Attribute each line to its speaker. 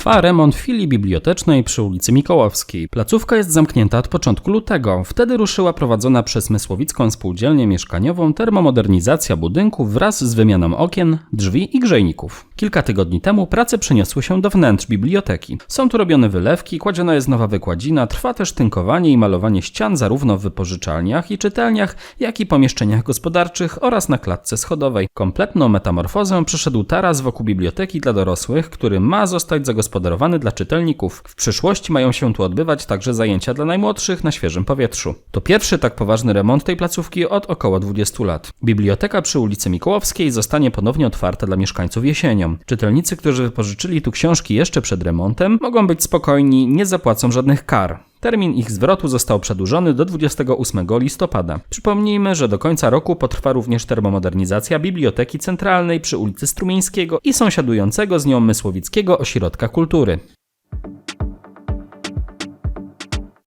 Speaker 1: Trwa remont filii bibliotecznej przy ulicy Mikołowskiej. Placówka jest zamknięta od początku lutego. Wtedy ruszyła prowadzona przez Mysłowicką Spółdzielnię Mieszkaniową termomodernizacja budynku wraz z wymianą okien, drzwi i grzejników. Kilka tygodni temu prace przeniosły się do wnętrz biblioteki. Są tu robione wylewki, kładziona jest nowa wykładzina, trwa też tynkowanie i malowanie ścian zarówno w wypożyczalniach i czytelniach, jak i pomieszczeniach gospodarczych oraz na klatce schodowej. Kompletną metamorfozę przeszedł taras wokół biblioteki dla dorosłych, który ma zostać zagospodarowany dla czytelników. W przyszłości mają się tu odbywać także zajęcia dla najmłodszych na świeżym powietrzu. To pierwszy tak poważny remont tej placówki od około 20 lat. Biblioteka przy ulicy Mikołowskiej zostanie ponownie otwarta dla mieszkańców jesienią. Czytelnicy, którzy wypożyczyli tu książki jeszcze przed remontem, mogą być spokojni, nie zapłacą żadnych kar. Termin ich zwrotu został przedłużony do 28 listopada. Przypomnijmy, że do końca roku potrwa również termomodernizacja Biblioteki Centralnej przy ulicy Strumieńskiego i sąsiadującego z nią Mysłowickiego Ośrodka Kultury.